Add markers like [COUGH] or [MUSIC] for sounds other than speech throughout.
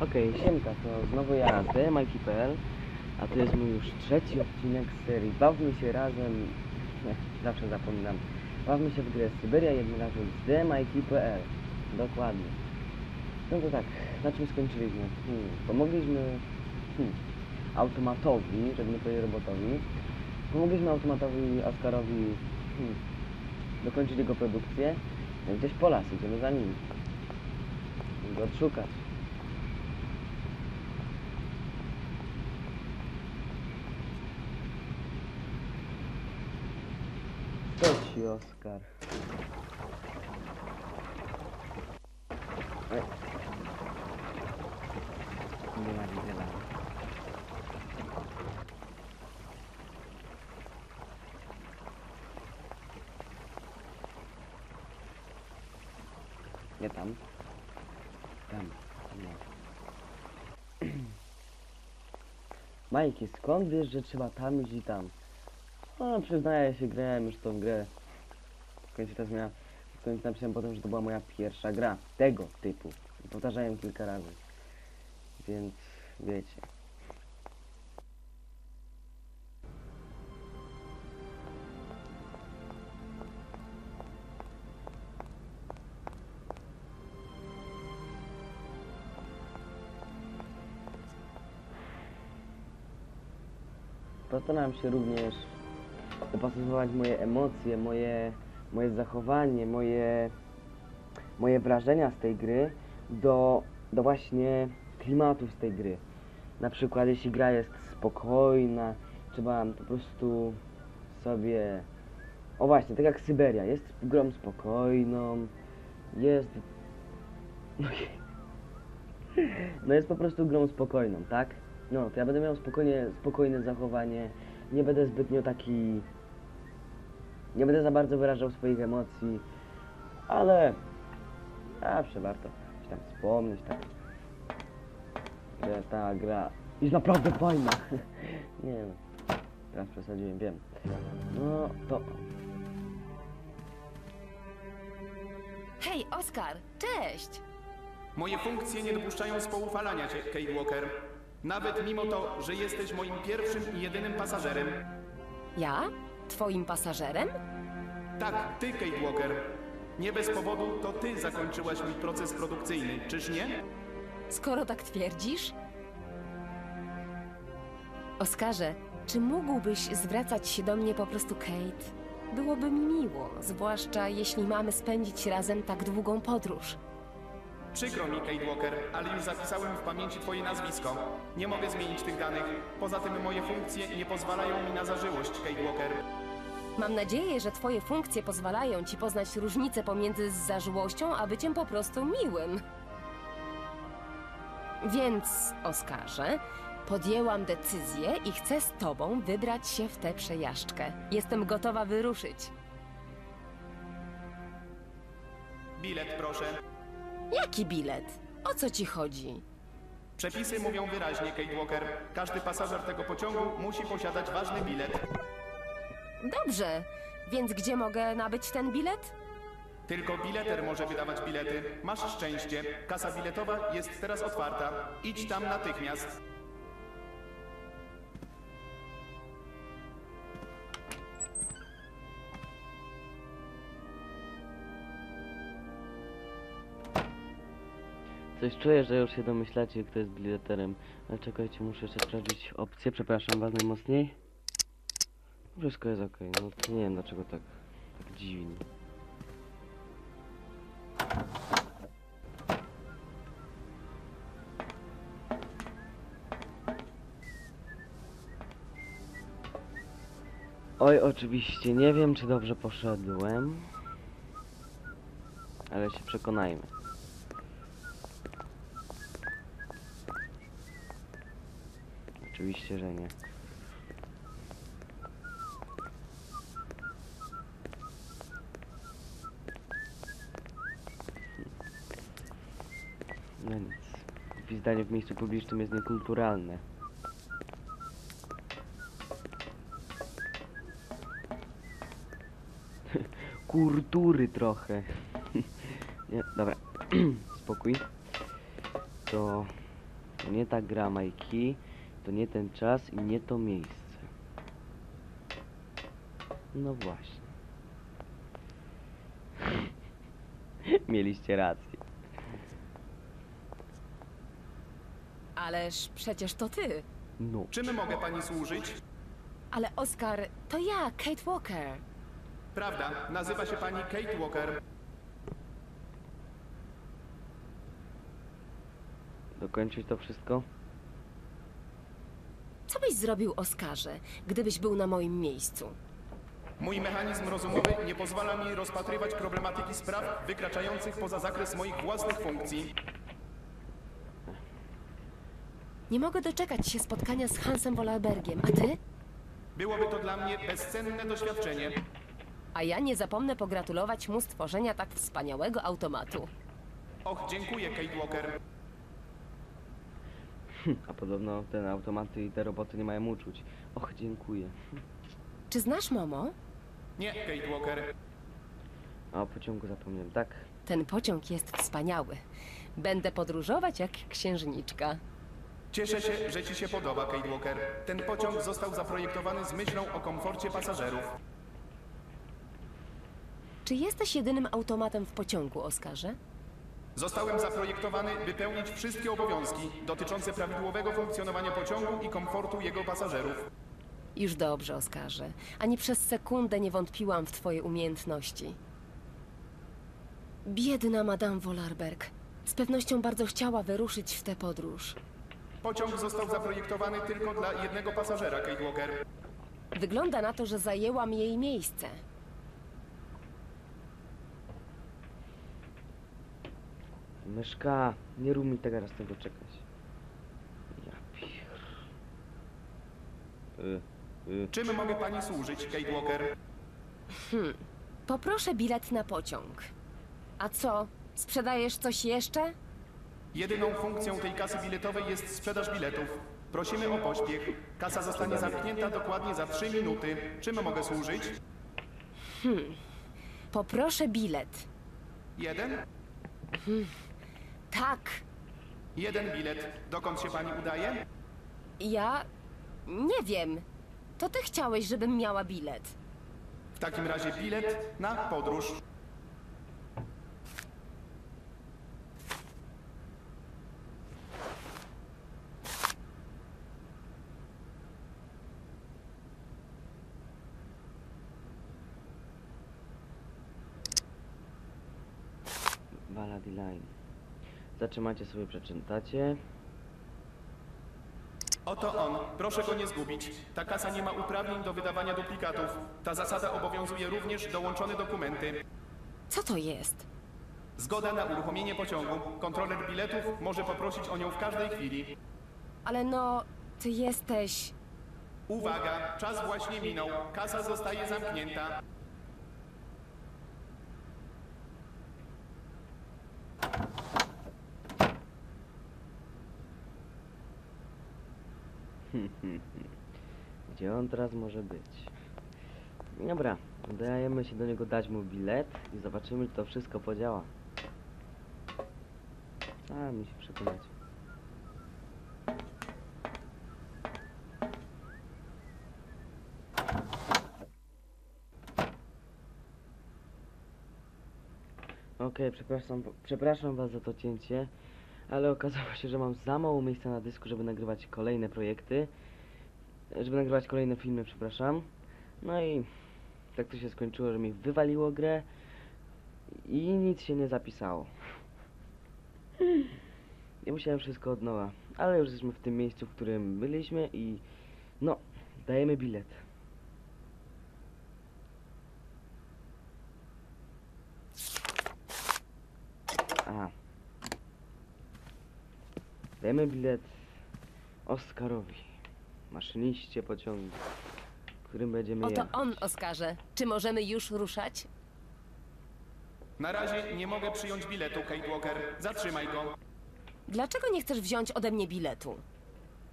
Okej, siemka, to znowu ja, DMIT.pl, a to jest mój już trzeci odcinek z serii Bawmy się razem, zawsze zapominam, Bawmy się w grę Syberia jednorazem z DMIT.pl, dokładnie. No to tak, na czym skończyliśmy? Hmm, pomogliśmy hmm, automatowi, żeby nie powiedzieć robotowi, pomogliśmy automatowi Oskarowi hmm, dokończyć jego produkcję, no gdzieś po las, idziemy za nim, go odszukać. Co ci, Oskar? Ej. Nienawidzę lawy. Nie tam. Tam. Nie. [CLEARS THROAT] Majki, skąd wiesz, że trzeba tam iść i tam? No, przyznaję się, grałem już tą grę. Końcu teraz miała... W końcu napisałem potem, że to była moja pierwsza gra tego typu. Powtarzałem kilka razy. Więc wiecie. Postaram się również dopasowywać moje emocje, moje, moje zachowanie, moje, moje wrażenia z tej gry do, do właśnie klimatu z tej gry. Na przykład jeśli gra jest spokojna, trzeba po prostu sobie... O właśnie, tak jak Syberia, jest grą spokojną, jest... No, no jest po prostu grą spokojną, tak? No, to ja będę miał spokojnie, spokojne zachowanie, nie będę zbytnio taki... Nie będę za bardzo wyrażał swoich emocji, ale zawsze warto coś tam wspomnieć, tak, że ta gra jest naprawdę fajna. [LAUGHS] nie no, teraz przesadziłem, wiem. No, to... Hej, Oskar, cześć! Moje funkcje nie dopuszczają spoufalania cię, Kate Walker. Nawet mimo to, że jesteś moim pierwszym i jedynym pasażerem. Ja? Twoim pasażerem? Tak, ty, Kate Walker. Nie bez powodu to ty zakończyłaś mój proces produkcyjny, czyż nie? Skoro tak twierdzisz? Oskarze, czy mógłbyś zwracać się do mnie po prostu Kate? Byłoby mi miło, zwłaszcza jeśli mamy spędzić razem tak długą podróż. Przykro mi, Kate Walker, ale już zapisałem w pamięci twoje nazwisko. Nie mogę zmienić tych danych. Poza tym moje funkcje nie pozwalają mi na zażyłość, Kate Walker. Mam nadzieję, że twoje funkcje pozwalają ci poznać różnicę pomiędzy zażyłością a byciem po prostu miłym. Więc, Oskarze, podjęłam decyzję i chcę z tobą wybrać się w tę przejażdżkę. Jestem gotowa wyruszyć. Bilet, proszę. Jaki bilet? O co ci chodzi? Przepisy mówią wyraźnie, Kate Walker. Każdy pasażer tego pociągu musi posiadać ważny bilet. Dobrze, więc gdzie mogę nabyć ten bilet? Tylko bileter może wydawać bilety. Masz szczęście. Kasa biletowa jest teraz otwarta. Idź tam natychmiast. Coś czuję, że już się domyślacie, kto jest bileterem. Ale czekajcie, muszę jeszcze sprawdzić opcję. Przepraszam was najmocniej. Wszystko jest ok. No to nie wiem dlaczego tak, tak dziwnie. Oj, oczywiście, nie wiem czy dobrze poszedłem. Ale się przekonajmy. Oczywiście, że nie. No nic. Gwizdanie w miejscu publicznym jest niekulturalne. [LAUGHS] Kultury trochę. [LAUGHS] nie, dobra. [CLEARS THROAT] Spokój. To nie ta gra, Majki. To nie ten czas i nie to miejsce. No właśnie. [LAUGHS] Mieliście rację. Ależ przecież to ty. No. Czym mogę pani służyć? Ale Oskar, to ja, Kate Walker. Prawda, nazywa się pani Kate Walker. Dokończyć to wszystko? Co byś zrobił, Oskarze, gdybyś był na moim miejscu? Mój mechanizm rozumowy nie pozwala mi rozpatrywać problematyki spraw wykraczających poza zakres moich własnych funkcji. Nie mogę doczekać się spotkania z Hansem Wollerbergiem, a ty? Byłoby to dla mnie bezcenne doświadczenie. A ja nie zapomnę pogratulować mu stworzenia tak wspaniałego automatu. Och, dziękuję, Kate Walker. A podobno te automaty i te roboty nie mają uczuć. Och, dziękuję. Czy znasz Momo? Nie, Kate Walker. A o pociągu zapomniałem, tak? Ten pociąg jest wspaniały. Będę podróżować jak księżniczka. Cieszę się, że ci się podoba, Kate Walker. Ten pociąg został zaprojektowany z myślą o komforcie pasażerów. Czy jesteś jedynym automatem w pociągu, Oskarze? Zostałem zaprojektowany, by pełnić wszystkie obowiązki dotyczące prawidłowego funkcjonowania pociągu i komfortu jego pasażerów. Już dobrze, Oskarze. Ani przez sekundę nie wątpiłam w twoje umiejętności. Biedna Madame Wollerberg. Z pewnością bardzo chciała wyruszyć w tę podróż. Pociąg został zaprojektowany tylko dla jednego pasażera, Kate Walker. Wygląda na to, że zajęłam jej miejsce. Myszka, nie rób mi teraz tego czekać. Ja pier... Y, y, Czym mogę pani służyć, Kate Walker? Poproszę bilet na pociąg. A co? Sprzedajesz coś jeszcze? Jedyną funkcją tej kasy biletowej jest sprzedaż biletów. Prosimy o pośpiech. Kasa zostanie zamknięta dokładnie za 3 minuty. Czym mogę służyć? Poproszę bilet. Jeden? Tak, Jeden bilet. Dokąd się pani udaje? ja nie wiem. To ty chciałeś, żebym miała bilet. W takim razie bilet na podróż. Zatrzymacie sobie, przeczytacie. Oto on. Proszę go nie zgubić. Ta kasa nie ma uprawnień do wydawania duplikatów. Ta zasada obowiązuje również dołączone dokumenty. Co to jest? Zgoda na uruchomienie pociągu. Kontroler biletów może poprosić o nią w każdej chwili. Ale no, ty jesteś. Uwaga, czas właśnie minął. Kasa zostaje zamknięta. [LAUGHS] Gdzie on teraz może być? Dobra, udajemy się do niego dać mu bilet i zobaczymy, czy to wszystko podziała. Sami się przekonać. Okej, przepraszam, przepraszam was za to cięcie, ale okazało się, że mam za mało miejsca na dysku, żeby nagrywać kolejne projekty żeby nagrywać kolejne filmy, przepraszam. No i tak to się skończyło, że mi wywaliło grę i nic się nie zapisało. I musiałem wszystko od nowa, ale już jesteśmy w tym miejscu, w którym byliśmy i no, dajemy bilet. Aha. Dajemy bilet Oskarowi maszyniście pociągu, którym będziemy Oto jechać. on, Oskarze. Czy możemy już ruszać? Na razie nie mogę przyjąć biletu, Kate Walker. Zatrzymaj go. Dlaczego nie chcesz wziąć ode mnie biletu?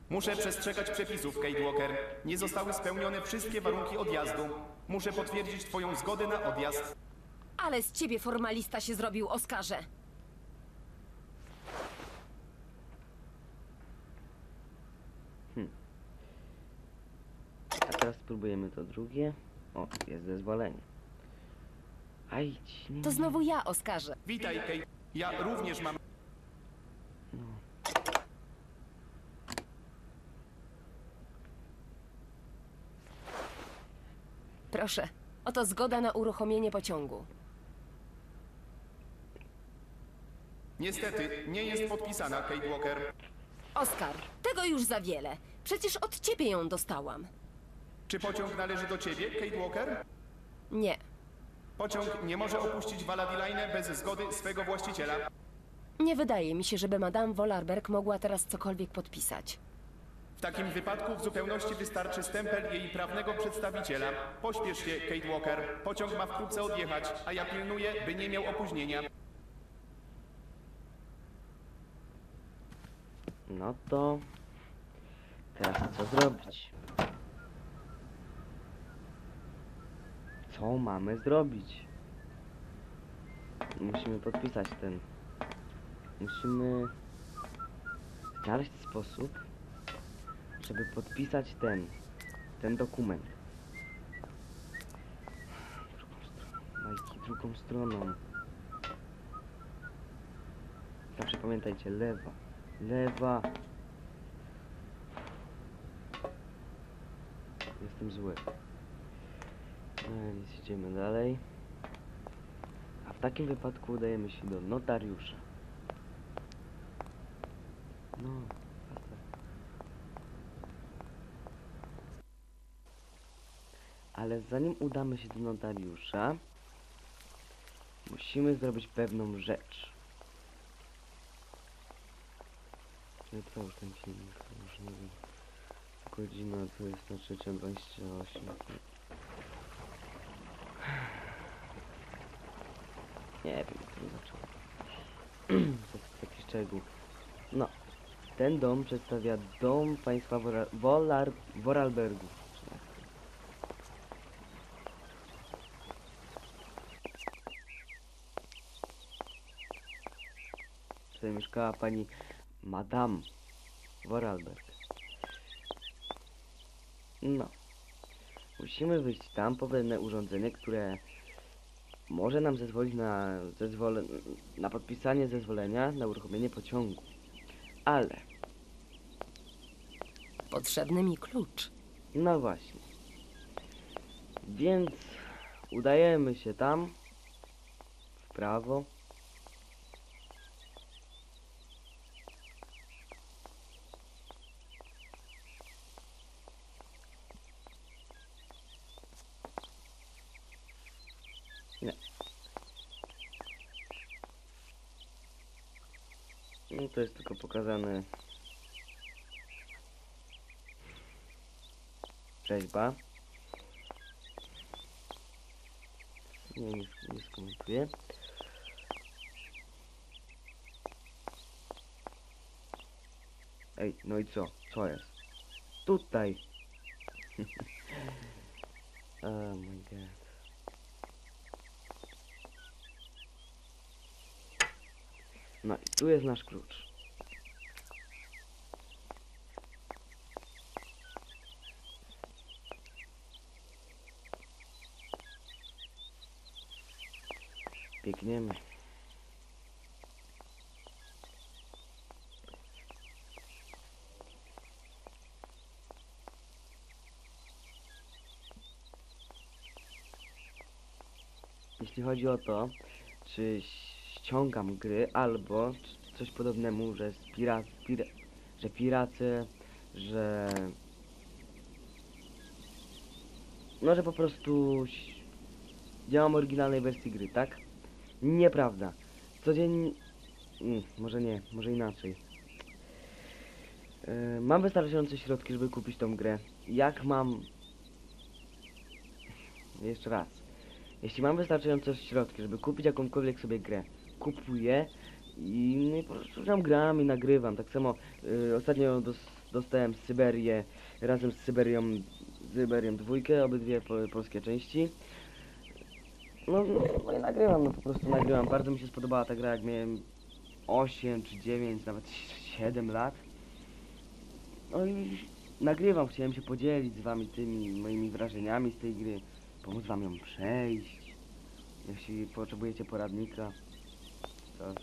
Muszę przestrzegać przepisów, Kate Walker. Nie zostały spełnione wszystkie warunki odjazdu. Muszę potwierdzić twoją zgodę na odjazd. Ale z ciebie formalista się zrobił, Oskarze. Teraz spróbujemy to drugie. O, jest zezwolenie. Aj, ci, nie, To znowu ja, Oskarze. Witaj, Kate. Ja również mam... No. Proszę, oto zgoda na uruchomienie pociągu. Niestety, nie jest podpisana, Kate Walker. Oskar, tego już za wiele. Przecież od ciebie ją dostałam. Czy pociąg należy do ciebie, Kate Walker? Nie. Pociąg nie może opuścić Valadiline bez zgody swego właściciela. Nie wydaje mi się, żeby Madame Wolarberg mogła teraz cokolwiek podpisać. W takim wypadku w zupełności wystarczy stempel jej prawnego przedstawiciela. Pośpiesz się, Kate Walker. Pociąg ma wkrótce odjechać, a ja pilnuję, by nie miał opóźnienia. No to teraz co zrobić? Co mamy zrobić? Musimy podpisać ten. Musimy znaleźć sposób, żeby podpisać ten, ten dokument. Majki, drugą stroną. Zawsze pamiętajcie, lewa, lewa. Jestem zły. No nic, idziemy dalej. A w takim wypadku udajemy się do notariusza. No. Ale zanim udamy się do notariusza, musimy zrobić pewną rzecz. Nie trwa już ten filmik, już nie wiem. Godzina 23.28. Nie wiem, to jest [CLEARS THROAT] taki szczegół. No, ten dom przedstawia dom państwa Wora- Wolar Vorarlbergu. Tutaj mieszkała pani Madame Vorarlberg. No. Musimy wyjść tam po pewne urządzenie, które może nam zezwolić na zezwole... na podpisanie zezwolenia na uruchomienie pociągu. Ale, Potrzebny mi klucz. no właśnie. Więc udajemy się tam w prawo. No to jest tylko pokazane rzeźba. Nie, nie, nie skomentuję. Ej, no i co? Co jest? Tutaj! oh my god. No i tu jest nasz klucz. Biegniemy. Jeśli chodzi o to, czy ściągam gry, albo coś podobnemu, że pirat, pira, że piracy, że... No, że po prostu ś- działam oryginalnej wersji gry, tak? Nieprawda. Codziennie... Mm, może nie, może inaczej. Yy, mam wystarczające środki, żeby kupić tą grę. Jak mam... Jeszcze raz. Jeśli mam wystarczające środki, żeby kupić jakąkolwiek sobie grę, kupuję i, no i po prostu tam gram i nagrywam. Tak samo yy, ostatnio dos dostałem Syberię razem z Syberią, Syberią dwójkę, obydwie po polskie części. No, no i nagrywam, no po prostu nagrywam. Bardzo mi się spodobała ta gra, jak miałem 8 czy 9, nawet 7 lat. No i nagrywam, chciałem się podzielić z wami tymi moimi wrażeniami z tej gry, pomóc wam ją przejść. Jeśli potrzebujecie poradnika, to...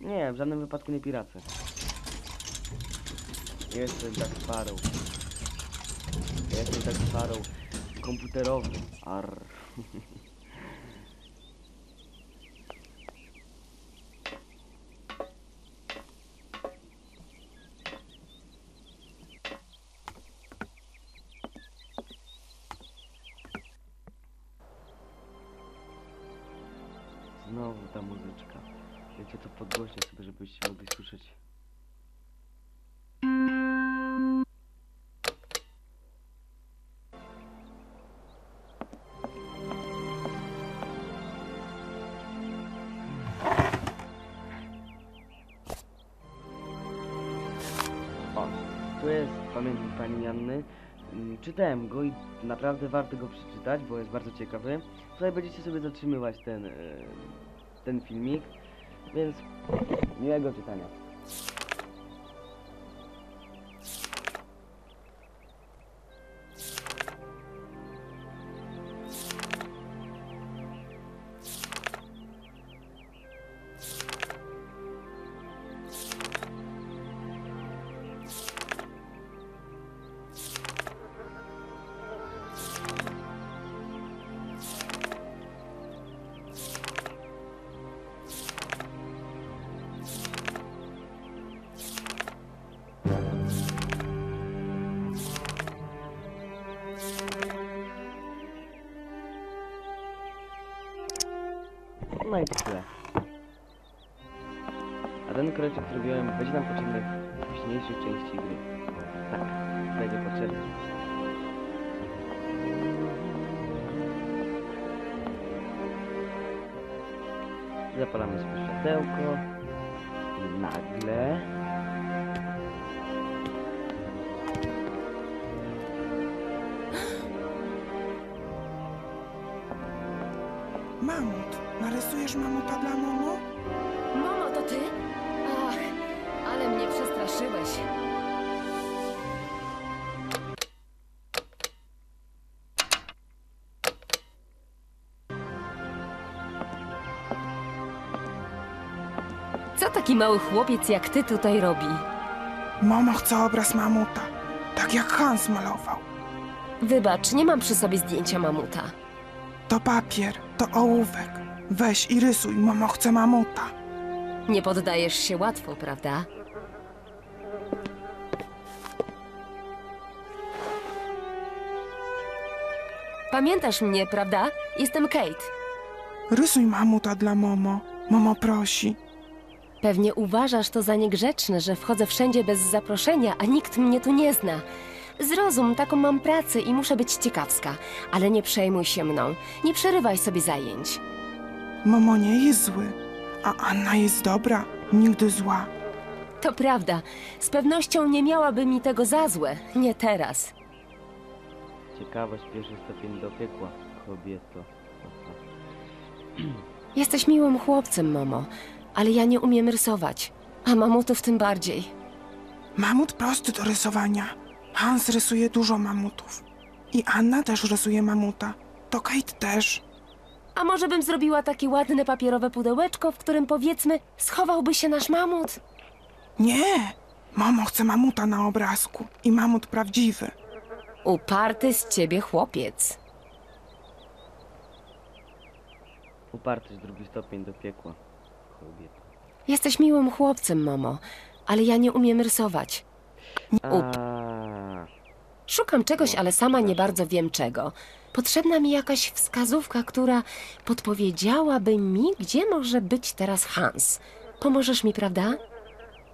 Nie, w żadnym wypadku nie piracę. Jestem tak Sparrow. Jestem tak Sparrow komputerowy. Arr. [LAUGHS] tu jest pamiętnik pani Janny. Mm, Czytałem go i naprawdę warto go przeczytać, bo jest bardzo ciekawy. Tutaj będziecie sobie zatrzymywać ten, e, ten filmik, więc miłego czytania. Ten który wziąłem, będzie nam potrzebny w późniejszej części gry. Tak, będzie potrzebny. Zapalamy sobie światełko. I nagle... Mamut, narysujesz mamuta dla Momo? Mamo, to ty? Ale mnie przestraszyłeś. Co taki mały chłopiec jak ty tutaj robi? Momo chce obraz mamuta, tak jak Hans malował. Wybacz, nie mam przy sobie zdjęcia mamuta. To papier, to ołówek. Weź i rysuj, Momo chce mamuta. Nie poddajesz się łatwo, prawda? Pamiętasz mnie, prawda? Jestem Kate. Rysuj mamuta dla Momo. Momo prosi. Pewnie uważasz to za niegrzeczne, że wchodzę wszędzie bez zaproszenia, a nikt mnie tu nie zna. Zrozum, taką mam pracę i muszę być ciekawska, ale nie przejmuj się mną. Nie przerywaj sobie zajęć. Momo nie jest zły, a Anna jest dobra, nigdy zła. To prawda, z pewnością nie miałaby mi tego za złe, nie teraz. Ciekawość pierwszy stopień do piekła, kobieto. Jesteś miłym chłopcem, mamo, ale ja nie umiem rysować, a mamutów tym bardziej. Mamut prosty do rysowania. Hans rysuje dużo mamutów. I Anna też rysuje mamuta. To Kate też. A może bym zrobiła takie ładne papierowe pudełeczko, w którym powiedzmy schowałby się nasz mamut? Nie! Momo chce mamuta na obrazku. I mamut prawdziwy. Uparty z ciebie chłopiec. Uparty drugi stopień do piekła, kobieto. Jesteś miłym chłopcem, mamo, ale ja nie umiem rysować. Up. A, Szukam czegoś, ale sama nie bardzo wiem czego. Potrzebna mi jakaś wskazówka, która podpowiedziałaby mi, gdzie może być teraz Hans. Pomożesz mi, prawda?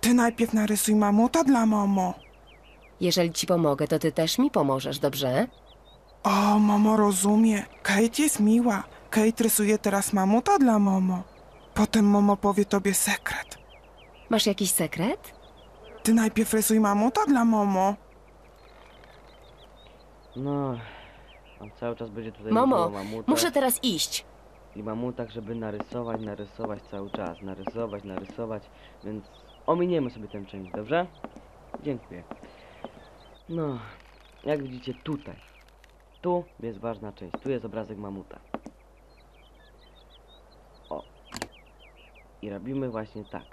Ty najpierw narysuj mamuta dla Momo. Jeżeli ci pomogę, to ty też mi pomożesz, dobrze? O, Momo rozumie. Kate jest miła. Kate rysuje teraz mamuta dla Momo. Potem Momo powie tobie sekret. Masz jakiś sekret? Ty najpierw rysuj mamuta dla Momo. no, on cały czas będzie tutaj Mamo, mówił o mamutach muszę teraz iść. i mamutach, żeby narysować, narysować cały czas, narysować, narysować, więc ominiemy sobie tę część, dobrze? Dziękuję. No, jak widzicie tutaj. Tu jest ważna część. Tu jest obrazek mamuta. O. I robimy właśnie tak.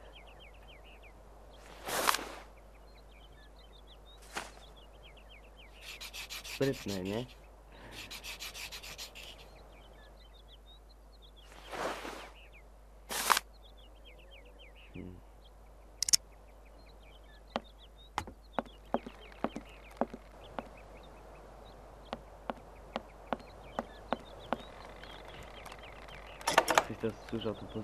Sprytne, nie? Hmm. To słyszał, to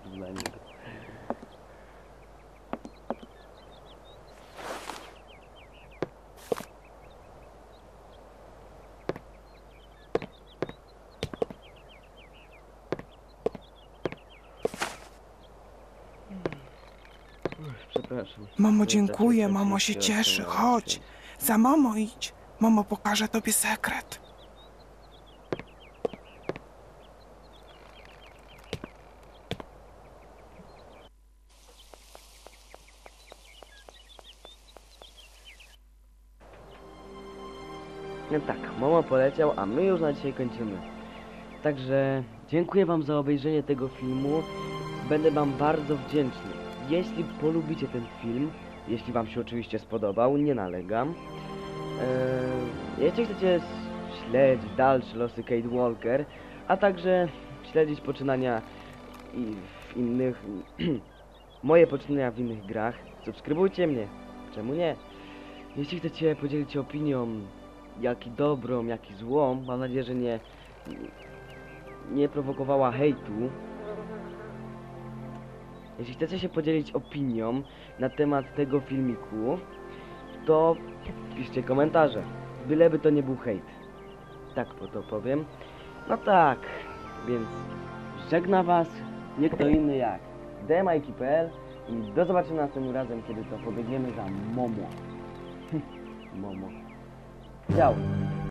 Przepraszam. Mamo, dziękuję, mamo się cieszy, chodź. Za mamo idź. Mamo pokaże tobie sekret. Poleciał, a my już na dzisiaj kończymy. Także dziękuję wam za obejrzenie tego filmu. Będę wam bardzo wdzięczny. Jeśli polubicie ten film, jeśli wam się oczywiście spodobał, nie nalegam. Eee, jeśli chcecie śledzić dalsze losy Kate Walker, a także śledzić poczynania i w innych [CLEARS THROAT] moje poczynania w innych grach, subskrybujcie mnie. Czemu nie? Jeśli chcecie podzielić się opinią, jak i dobrą, jak i złą, mam nadzieję, że nie nie prowokowała hejtu. Jeśli chcecie się podzielić opinią na temat tego filmiku, to piszcie komentarze. Byleby to nie był hejt. Tak po to powiem. No tak, więc żegna was nie kto inny jak dmajki.pl i do zobaczenia następnym razem, kiedy to pobiegniemy za Momo. [LAUGHS] Momo. Tchau!